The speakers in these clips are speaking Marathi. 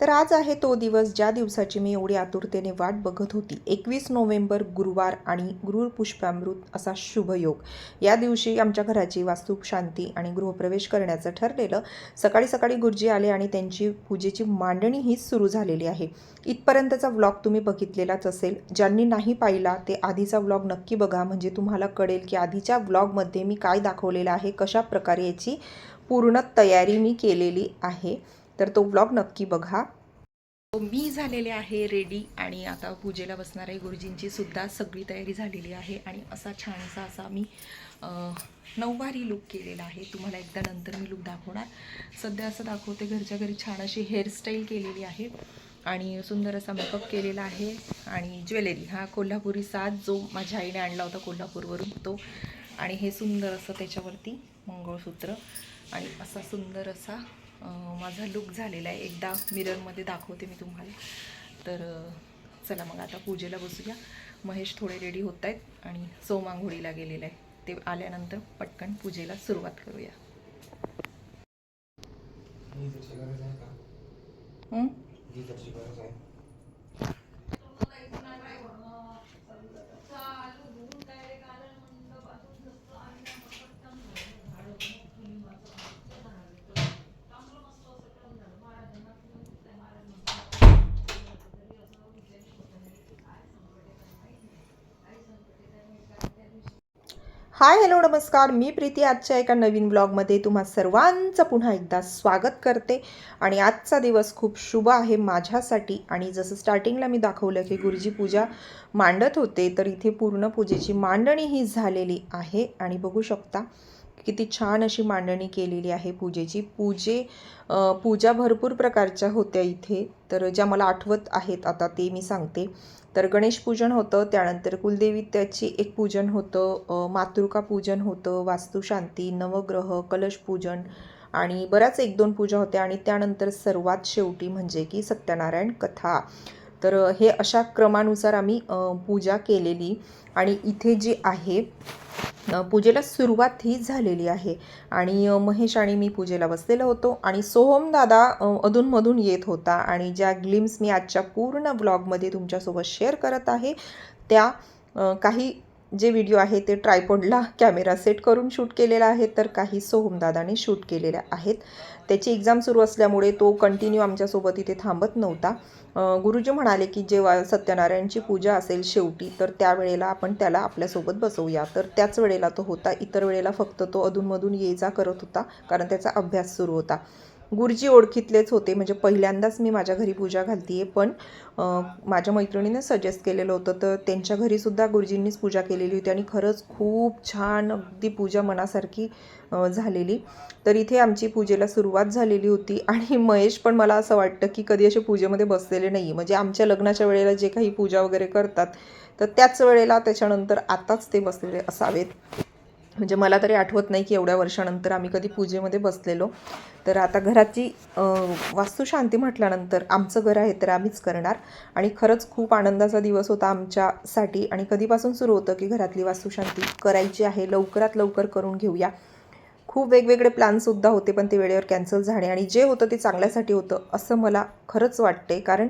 तर आज आहे तो दिवस ज्या दिवसाची मी एवढी आतुरतेने वाट बघत होती. एकवीस नोव्हेंबर गुरुवार आणि गुरुपुष्पामृत असा शुभयोग या दिवशी आमच्या घराची वास्तूप शांती आणि गृहप्रवेश करण्याचं ठरलेलं सकाळी सकाळी गुरुजी आले आणि त्यांची पूजेची मांडणी ही सुरू झालेली आहे. इथपर्यंतचा व्लॉग तुम्ही बघितलेलाच असेल. ज्यांनी नाही पाहिला ते आधीचा व्लॉग नक्की बघा. म्हणजे तुम्हाला कळेल की आधीच्या व्लॉगमध्ये मी काय दाखवलेलं आहे कशा प्रकारे याची पूर्ण तयारी मी केलेली आहे. तर तो ब्लॉग नक्की बघा. मी झालेले आहे रेडी आणि आता पूजेला बसणार आहे. गुरुजींची सुद्धा सगळी तयारी झालेली आहे आणि असा छानसा असा मी नऊवारी लुक केलेला आहे. तुम्हाला एकदा नंतर मी लुक दाखवणार. सध्या असं दाखवते घरच्या घरी छान अशी हेअरस्टाईल केलेली आहे आणि सुंदर असा मेकअप केलेला आहे आणि ज्वेलरी हा कोल्हापुरी साज जो माझ्या आईने आणला होता कोल्हापूरवरून तो. आणि हे सुंदर असं त्याच्यावरती मंगळसूत्र आणि असा सुंदर असा माझा लुक झालेला आहे. एकदा मिररमध्ये दाखवते मी तुम्हाला. तर चला मग आता पूजेला बसूया. महेश थोडे रेडी होत आहेत आणि सोम आंघोळीला गेलेला आहे. ते आल्यानंतर पटकन पूजेला सुरुवात करूया. गरज आहे. हाय हॅलो नमस्कार. मी प्रीती. आजच्या एका नवीन ब्लॉगमध्ये तुम्हा सर्वांचं पुन्हा एकदा स्वागत करते. आणि आजचा दिवस खूप शुभ आहे माझ्यासाठी. आणि जसं स्टार्टिंगला मी दाखवलं की गुरुजी पूजा मांडत होते तर इथे पूर्ण पूजेची मांडणी ही झालेली आहे. आणि बघू शकता किती छान अशी मांडणी केलेली आहे पूजेची. पूजे पूजा भरपूर प्रकारच्या होत्या इथे. तर ज्या मला आठवत आहेत आता ते मी सांगते. तर गणेश पूजन होतं त्यानंतर कुलदेवी त्याची एक पूजन होतं मातृका पूजन होतं वास्तुशांती नवग्रह कलश पूजन आणि बऱ्याच एक दोन पूजा होत्या. आणि त्यानंतर सर्वात शेवटी म्हणजे की सत्यनारायण कथा. तर हे अशा क्रमानुसार आम्ही पूजा केलेली आणि इथे जी आहे पूजेला सुरुवात ही झालेली आहे. आणि महेश आणि मी पूजेला बसलेलो होतो आणि सोहम दादा अधूनमधून येत होता आणि ज्या ग्लिम्स मी आजच्या पूर्ण ब्लॉगमध्ये तुमच्यासोबत शेअर करत आहे त्या काही जे व्हिडिओ आहे ते ट्रायपॉडला कॅमेरा सेट करून शूट केलेला आहे तर काही सोहमदादाने शूट केलेल्या आहेत. त्याची एक्झाम सुरू असल्यामुळे तो कंटिन्यू आमच्यासोबत इथे थांबत नव्हता. गुरुजी म्हणाले की जेव्हा सत्यनारायणची पूजा असेल शेवटी तर त्यावेळेला आपण त्याला आपल्यासोबत बसवूया. तर त्याच वेळेला तो होता इतर वेळेला फक्त तो अधूनमधून ये जा करत होता कारण त्याचा अभ्यास सुरू होता. गुरुजी ओळखीतलेच होते. म्हणजे पहिल्यांदाच मी माझ्या घरी पूजा घालतीये. पण माझ्या मैत्रिणीने सजेस्ट केलेलं होतं. तर त्यांच्या घरीसुद्धा गुरुजींनीच पूजा केलेली होती आणि खरंच खूप छान अगदी पूजा मनासारखी झालेली. तर इथे आमची पूजेला सुरुवात झालेली होती. आणि महेश पण मला असं वाटतं की कधी असे पूजेमध्ये बसलेले नाही म्हणजे आमच्या लग्नाच्या वेळेला जे काही पूजा वगैरे करतात तर त्याच वेळेला त्याच्यानंतर आताच ते बसलेले असावेत. म्हणजे मला तरी आठवत नाही की एवढ्या वर्षानंतर आम्ही कधी पूजेमध्ये बसलेलो. तर आता घराची वास्तुशांती म्हटल्यानंतर आमचं घर आहे तर आम्हीच करणार. आणि खरंच खूप आनंदाचा दिवस होता आमच्यासाठी. आणि कधीपासून सुरू होतं की घरातली वास्तुशांती करायची आहे लवकरात लवकर करून घेऊया. खूप वेगवेगळे प्लॅनसुद्धा होते पण ते वेळेवर कॅन्सल झाले. आणि जे होतं ते चांगल्यासाठी होतं असं मला खरंच वाटते. कारण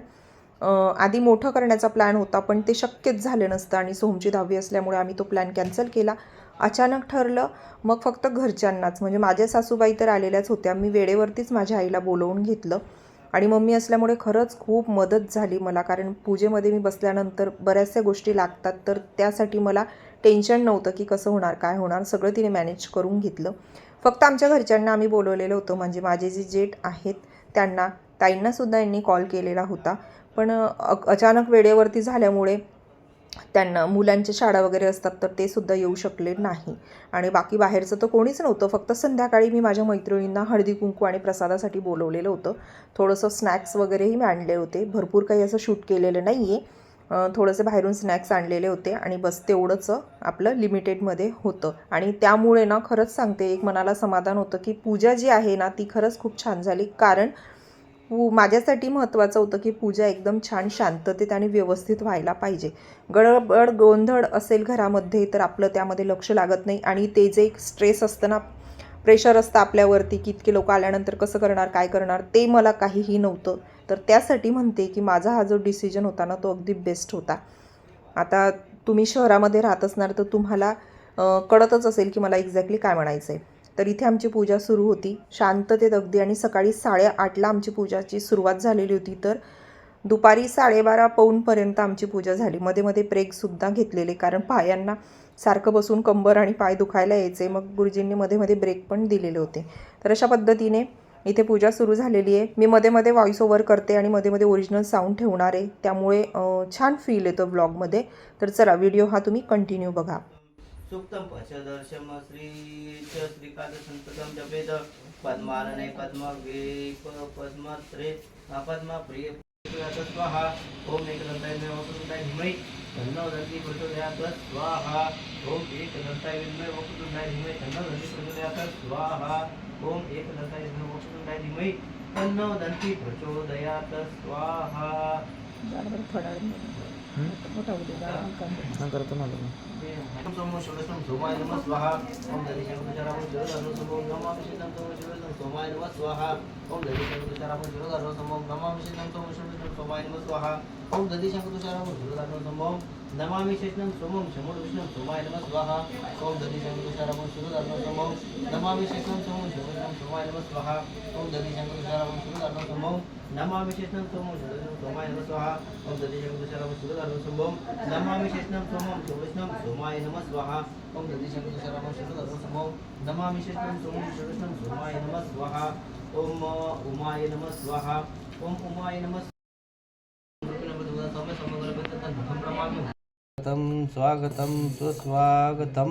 आधी मोठं करण्याचा प्लॅन होता पण ते शक्यच झालं नसतं. आणि सोमची दहावी असल्यामुळे आम्ही तो प्लॅन कॅन्सल केला. अचानक ठरलं मग फक्त घरच्यांनाच. म्हणजे माझ्या सासूबाई तर आलेल्याच होत्या. मी वेळेवरतीच माझ्या आईला बोलवून घेतलं. आणि मम्मी असल्यामुळे खरंच खूप मदत झाली मला. कारण पूजेमध्ये मी बसल्यानंतर बऱ्याचशा गोष्टी लागतात. तर त्यासाठी मला टेन्शन नव्हतं की कसं होणार काय होणार. सगळं तिने मॅनेज करून घेतलं. फक्त आमच्या घरच्यांना आम्ही बोलवलेलं होतं. म्हणजे माझे जे जेठ आहेत त्यांना ताईंनासुद्धा यांनी कॉल केलेला होता. पण अचानक वेळेवरती झाल्यामुळे त्यांना मुलांच्या शाळा वगैरे असतात तर ते सुद्धा येऊ शकले नाही. आणि बाकी बाहेरचं तर कोणीच नव्हतं. फक्त संध्याकाळी मी माझ्या मैत्रिणींना हळदी कुंकू आणि प्रसादासाठी बोलवलेलं होतं. थोडंसं स्नॅक्स वगैरेही मी आणले होते. भरपूर काही असं शूट केलेलं नाही आहे थोडंसे बाहेरून स्नॅक्स आणलेले होते आणि बस तेवढंच आपलं लिमिटेडमध्ये होतं. आणि त्यामुळे ना खरंच सांगते एक मनाला समाधान होतं की पूजा जी आहे ना ती खरंच खूप छान झाली. कारण माझ्यासाठी महत्त्वाचं होतं की पूजा एकदम छान शांततेत आणि व्यवस्थित व्हायला पाहिजे. गडबड गोंधळ असेल घरामध्ये तर आपलं त्यामध्ये लक्ष लागत नाही आणि ते जे एक स्ट्रेस असतं ना प्रेशर असतं आपल्यावरती की इतके लोक आल्यानंतर कसं करणार काय करणार ते मला काहीही नव्हतं. तर त्यासाठी म्हणते की माझा हा जो डिसिजन होता ना तो अगदी बेस्ट होता. आता तुम्ही शहरामध्ये राहत असणार तर तुम्हाला कळतच असेल की मला एक्झॅक्टली काय म्हणायचं आहे तर इथे आमची पूजा सुरू होती. शांततेत अगदी आणि सकाळी साडेआठला आमची पूजाची सुरुवात झालेली होती. तर दुपारी साडेबारा पाऊणपर्यंत आमची पूजा झाली. मध्ये मध्ये ब्रेकसुद्धा घेतलेले कारण पायांना सारखं बसून कंबर आणि पाय दुखायला यायचे. मग गुरुजींनी मध्ये मध्ये ब्रेक पण दिलेले होते. तर अशा पद्धतीने इथे पूजा सुरू झालेली आहे. मी मध्ये मध्ये व्हॉइस ओव्हर करते आणि मध्ये मध्ये ओरिजिनल साऊंड ठेवणार आहे. त्यामुळे छान फील येतं ब्लॉगमध्ये तर चला व्हिडिओ हा तुम्ही कंटिन्यू बघा. सुप्तं पशदर्शम श्री च श्रीकान्तसन्ततं जपेत पद्मानने पद्मवे पद्मत्रे पद्मप्रिय स्वाहा। ॐ एकदन्ताय वक्रतुण्डाय धीमहि। तन्नो दन्ति प्रचोदयात् स्वाहा। ॐ एकदन्ताय विद्महे वक्रतुण्डाय धीमहि। तन्नो दन्ति स्वाहा। ॐ एकदन्ताय विद्महे वक्रतुण्डाय धीमहि। स्वाहा ओम एक शिवरत्नं सोमाय नमः धीमय ओम दधिशंकरचरामो शिवधर्मो स्वाहा ओम दधिशंकरचरामो शिवधर्मो समो नमामि शिवं सोमो शिवरत्नं सोमाय नमः स्वाहा ओम दधिशंकरचरामो शिवधर्मो समो नमामि शिवं सोमो शमो विष्णु सोमाय नमः. स्वाहा ओम दधिशंकरचरामो शिवधर्मो समो नमामि शिवं सोमो शिवरत्नं सोमाय नमः स्वाहा ओम दधिशंकरचरामो शिवधर्मो समो नमामि शिवं सोमो शिवरत्नं सोमाय नमः स्वाहा ओम दधिशंकरचरामो शिवधर्मो समो नमामि शिवं सोमो शिवरत्नं सोमाय नमः स्वाहा ओम दधिशंकरचरामो शिवधर्मो समो नमामि स्वागतं सोमो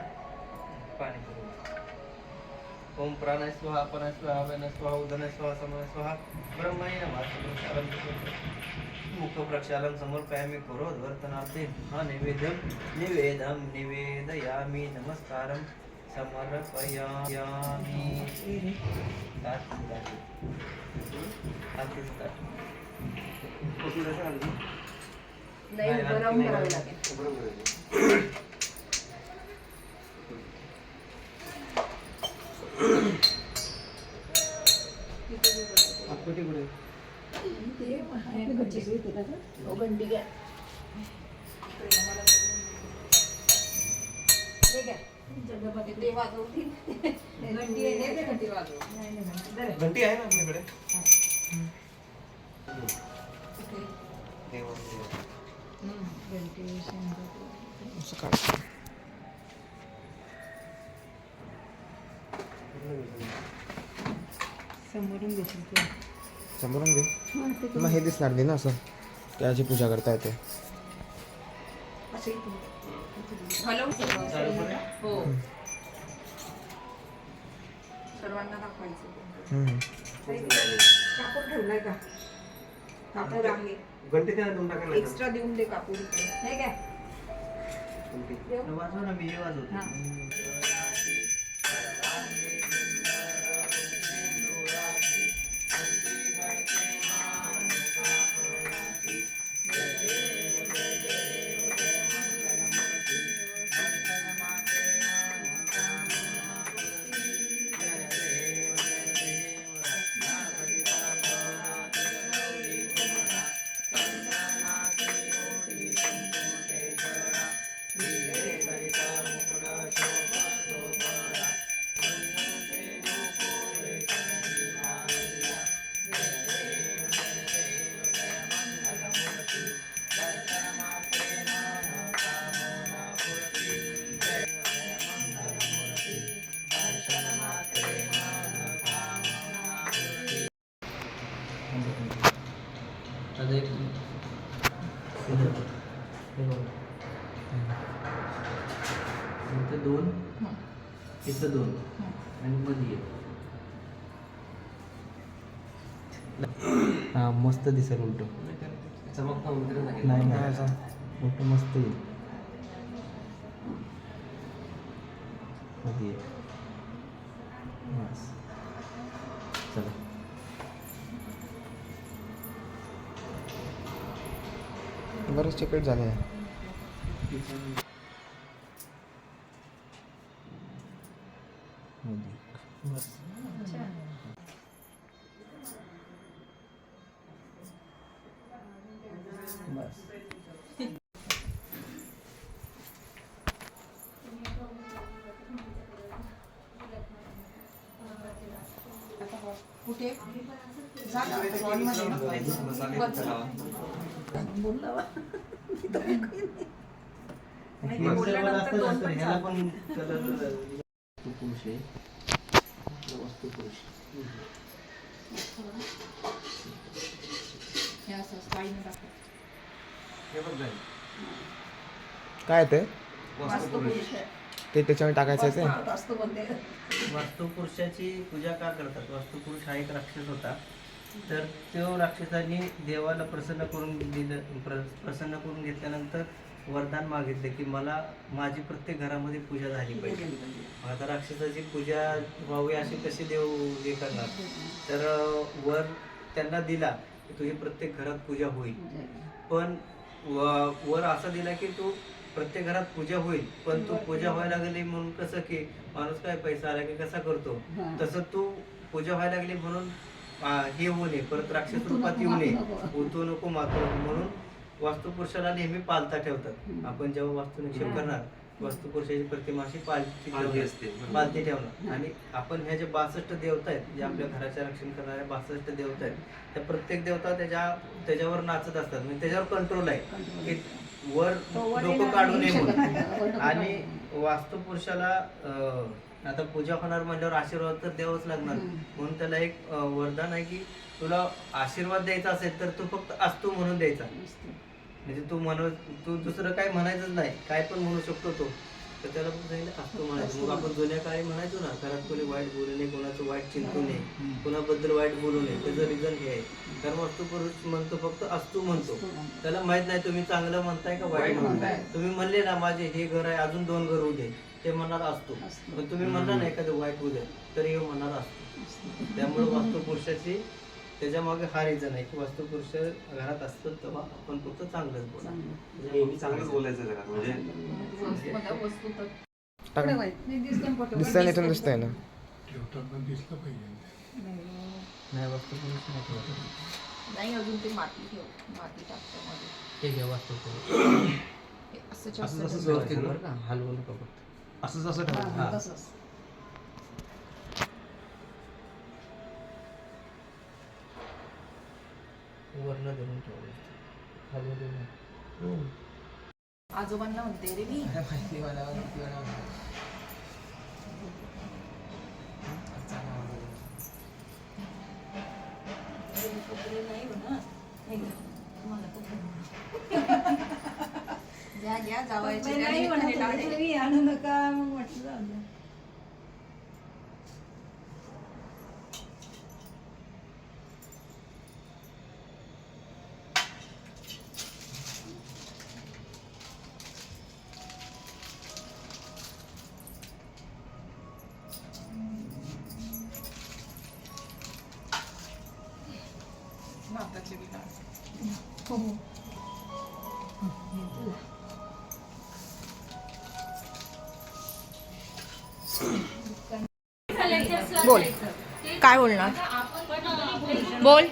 ओम प्राणाय स्वाहा अपनाय स्वाहा व्यानाय स्वाहा उदनाय स्वाहा समाय स्वाहा ब्रह्माय नमः मुख प्रक्षालन समर्पयामि। करोद्वर्तनार्थे हा निवेद्यं निवेदं निवेदयामि नमस्कारं समर्पयामि. नाही, नाही. आपटे घंटी आहे ना आपल्याकडे? देवा, देवा. समोरून घे तुला हे दिसणार नाही ना असं? त्याची पूजा करता येते. हो. एक्स्ट्रा देऊन दे कापूर नाही काय? वाजव ना मी वाजवतो. इथं दोन. आणि मध्ये. हा मस्त दिसेल उलट. नाही. नाही उलट मस्त येईल. मध्ये. बस. चला. बरंच चिकट झालं. आहे मध्ये. बस बस कुठे झालं काय ते? ते त्याच्यामध्ये टाकायचं आहे ते? वास्तुपुरुषाची पूजा का करतात? वास्तुपुरुष हा एक राक्षस होता. तर तो राक्षसाने देवाला प्रसन्न करून दिलं प्र प्रसन्न करून घेतल्यानंतर वरदान मागितलं की मला माझी प्रत्येक घरामध्ये पूजा झाली पाहिजे. आता राक्षसाची पूजा व्हावी अशी कशी देव हे करणार? तर वर त्यांना दिला की तुझी प्रत्येक घरात पूजा होईल. पण वर असा दिला की तू प्रत्येक घरात पूजा होईल. पण तू पूजा व्हायला लागली म्हणून कसं की माणूस काय पैसा आला की कसा करतो? तसं तू पूजा व्हायला लागली म्हणून हे होऊ नये. परत राक्षस रूपात येऊ नये. उतू नको. मातू नको म्हणून वास्तुपुरुषाला नेहमी पालता ठेवतात. आपण जेव्हा वास्तू निक्षेप करणार वास्तुपुरुषाची प्रतिमा अशी पालती ठेवणार. पालती ठेवणार. आणि आपण ह्या जे बासष्ट देवता आहेत जे आपल्या घराचे रक्षण करणाऱ्या बासष्ट देवता आहेत त्या प्रत्येक देवता त्याच्या त्याच्यावर नाचत असतात. म्हणजे त्याच्यावर कंट्रोल आहे. की वर डोकं काढू नये म्हणून. आणि वास्तुपुरुषाला अं, आता पूजा होणार म्हणल्यावर आशीर्वाद तर द्यावाच लागणार. म्हणून त्याला एक वरदान आहे की तुला आशीर्वाद द्यायचा असेल तर तू फक्त असतो म्हणून द्यायचा. म्हणजे तू म्हण तू दुसरं काय म्हणायचंच नाही. काय पण म्हणू शकतो तो. तर त्याला पण सांगितलं असतो म्हणायचं मग आपण जुन्या काळी म्हणायचो ना घरात कोणी वाईट बोलू नये कोणाचं वाईट चिंतू नये कोणाबद्दल वाईट बोलू नये त्याचं रिझन हे आहे. कारण वास्तुपुरुष म्हणतो फक्त असतो म्हणतो. त्याला माहीत नाही तुम्ही चांगलं म्हणताय का वाईट म्हणताय. तुम्ही म्हणले ना माझे हे घर आहे अजून दोन घर उद्या ते म्हणणार असतो. पण तुम्ही म्हणला ना एखादं वाईट उद्या तर हे म्हणणार असतो. त्यामुळे वास्तुपुरुषाची त्याच्या मागे हा रिझन आहे की वास्तुपुरुष घरात असतो तेव्हा आपण फक्त चांगलंच बोला. नेहमी चांगलंच बोलायचं जरा म्हणजे टाक दिसतंय इथून दिसतंय. ना? नाही वास्तुपुरुष नाही ठेवत. नाही अजून ते माती ठेव. माती टाकतो मध्ये. हे घ्या वास्तुपुरुष हे असं असं जास्त हलवू नका फक्त. असं जसं ठेवा हा. वर्ण धरून. नका. आजोबांना म्हणते रे मी. घ्या घ्या जावायचे. नाही म्हणत होते, तुम्ही आणू नका मग म्हटलं द्या. नाताचे विलास बोल. काय बोलणार? बोल.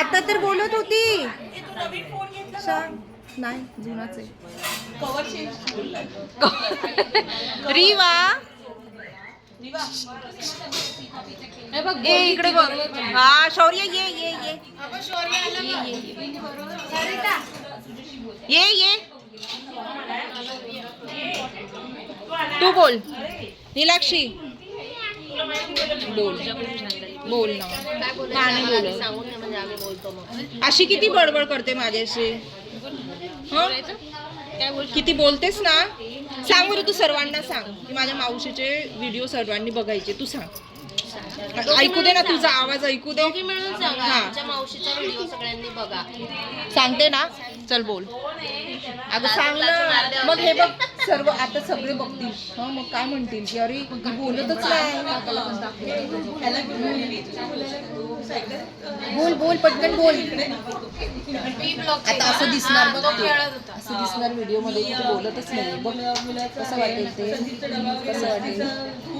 आता तर बोलत होती. नाही जुनाच आहे. रिवा. ए इकडे बघ. हा शौर्य ये ये ये. ये ये तू बोल. नीलाक्षी. बोल. बोल ना. का नाही बोलत? अशी किती बडबड करते माझ्याशी? किती बोलतेस ना? सांग बरं तू सर्वांना सांग. की माझ्या मावशीचे व्हिडिओ सर्वांनी बघायचे. तू सांग. ऐकू दे ना तुझा आवाज ऐकू दे. दोघी मिळून सांगा. हा. आमच्या मावशीचा व्हिडिओ सगळ्यांनी बघा. सांगते ना. चल बोल. अगं सांग ना मग हे बघ सर्व आता सगळे बघतील. हं, मग काय म्हणतील? की अरे ती बोलतच नाही. बोल बोल पटकन बोल. आता असं दिसणार बघ ते. असं दिसणार व्हिडिओमध्ये की तू बोलतच नाही. बघ कसं वाटेल ते. कसं वाटेल?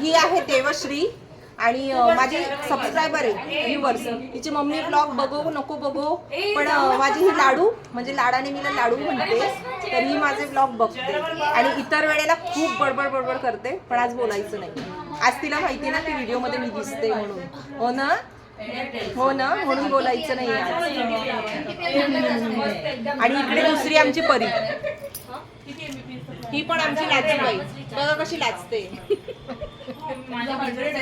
ही आहे देवश्री आणि माझी सबस्क्रायबर आहे व्ह्युअर्स तिची मम्मी ब्लॉग बघू नको बघू. पण माझी ही लाडू म्हणजे लाडाने मी लाडू म्हणते तर ही माझे ब्लॉग बघते. आणि इतर वेळेला खूप बडबड बडबड करते पण आज बोलायचं नाही. आज तिला माहिती ना की व्हिडिओमध्ये मी दिसते म्हणून. हो ना? हो ना म्हणून बोलायचं नाही आणि इकडे दुसरी आमची परी. ही पण आमची लाचबाई बघा कशी लाचते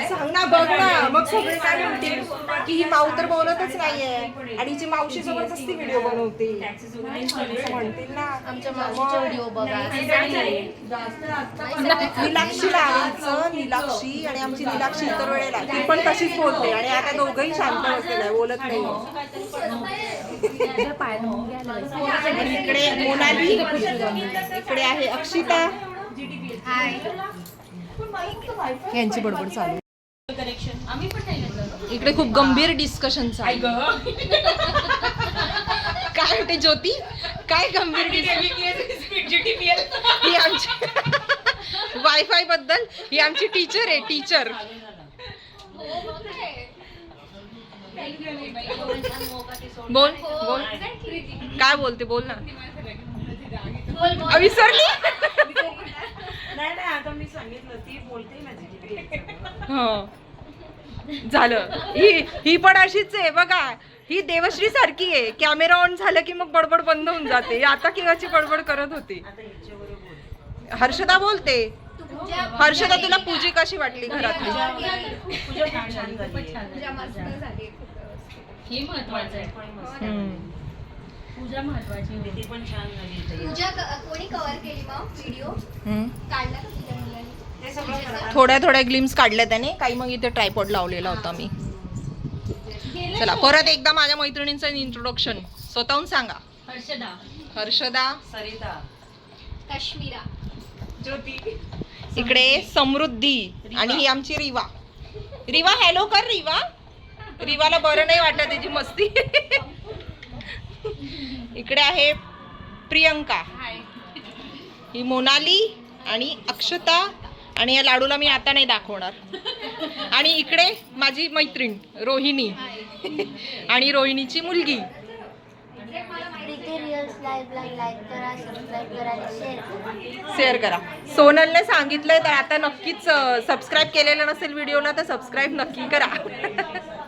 सांग ना बघ ना मग सगळे काय म्हणतील? की ही माऊ तर बोलतच नाहीये. आणि हिची मावशी सोबत असती व्हिडिओ बनवते. म्हणतील ना. निलाक्षी लावायचं निलाक्षी आणि आमची निलाक्षी इतर वेळेला. ती पण तशीच बोलते आणि आता दोघंही शांत बसलेलं आहे बोलत नाही. इकडे मोनाली इकडे आहे अक्षिता. यांची बडबड चालू इकडे खूप गंभीर डिस्कशन चालू काय म्हणते ज्योती? काय गंभीर ही आमची वायफायबद्दल ही आमची टीचर आहे टीचर बोल बोल. काय बोलते बोल ना. विसरली? नाही नाही आता मी सांगितलं ती बोलते माझी हो. झालं. ही ही पण अशीच आहे बघा. ही देवश्री सारखी आहे. कॅमेरा ऑन झालं की मग बडबड बंद होऊन जाते. आता केव्हाची बडबड करत होती? हर्षदा बोलते. हर्षदा तुला पूजी कशी वाटली घरातली. हे महत्वाचं आहे. पूजा महत्वाची होती. पण छान झाली क- कोणी कव्हर केली मग व्हिडिओ. काढला का तुझ्या मुलांनी. थोड्या थोड्या ग्लिम्स काढल्या त्याने. काही मग इथे ट्रायपॉड लावलेला होता मी. चला परत एकदा माझ्या मैत्रिणींचं इंट्रोडक्शन स्वतःहून सांगा. हर्षदा. हर्षदा. सरिता. काश्मीरा. ज्योती. इकडे समृद्धी. आणि ही आमची रिवा. रिवा हॅलो कर रिवा. रिवाला बरं नाही वाटत त्याची मस्ती. इकडे आहे प्रियंका. ही मोनाली आणि अक्षता आणि या लाडूला मी आता नाही दाखवणार. आणि इकडे माझी मैत्रीण रोहिणी. आणि रोहिणीची मुलगी. शेअर करा. सोनलने सांगितलंय तर आता नक्कीच सबस्क्राईब केलेलं नसेल व्हिडिओला तर सबस्क्राईब नक्की करा.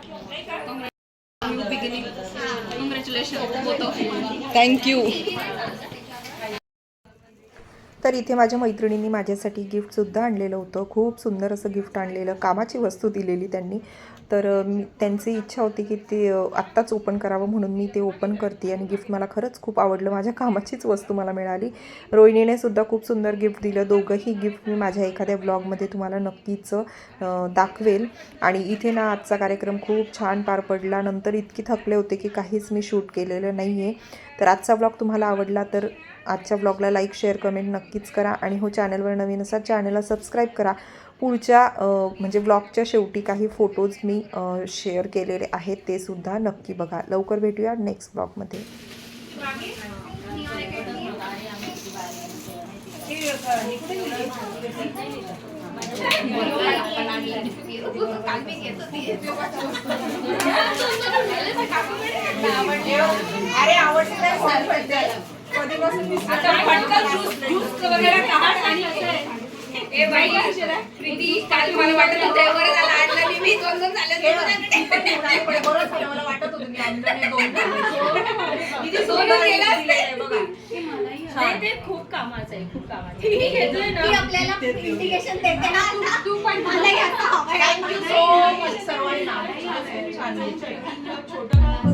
थँक्यू तर इथे माझ्या मैत्रिणींनी माझ्यासाठी गिफ्टसुद्धा आणलेलं होतं. खूप सुंदर असं गिफ्ट आणलेलं कामाची वस्तू दिलेली त्यांनी. तर मी त्यांची इच्छा होती की ते आत्ताच ओपन करावं म्हणून मी ते ओपन करते आणि गिफ्ट मला खरंच खूप आवडलं. माझ्या कामाचीच वस्तू मला मिळाली. रोहिणीने सुद्धा खूप सुंदर गिफ्ट दिलं. दोघंही गिफ्ट मी माझ्या एखाद्या ब्लॉगमध्ये तुम्हाला नक्कीच दाखवेल. आणि इथे ना आजचा कार्यक्रम खूप छान पार पडला. नंतर इतकी थकले होते की काहीच मी शूट केलेलं नाही आहे तर आजचा ब्लॉग तुम्हाला आवडला तर आजच्या ब्लॉगला लाईक शेअर कमेंट नक्कीच करा. आणि हो चॅनलवर नवीन असा चॅनलला सबस्क्राईब करा. पुढच्या म्हणजे ब्लॉगच्या शेवटी काही फोटोज मी शेअर केलेले आहेत ते सुद्धा नक्की बघा. लवकर भेटूया नेक्स्ट ब्लॉगमध्ये? अरे आवडते. ए बाई प्रीती काल मला वाटत होतं बरं झालं आणलं मी मी दोन दोन झाले तुझ्याकडे. बरं झालं, मला वाटत होतं मी आणलं दोन. किती सोनं गेलं असतं. बघा. नाही ते खूप कामाचं आहे खूप कामाचं आहे. मी घेतलंय ती ना आपल्याला इंडिकेशन देते ना. तू पण मला याचा हवा आहे. You so much सर्वांना छान आहे, छान आहे.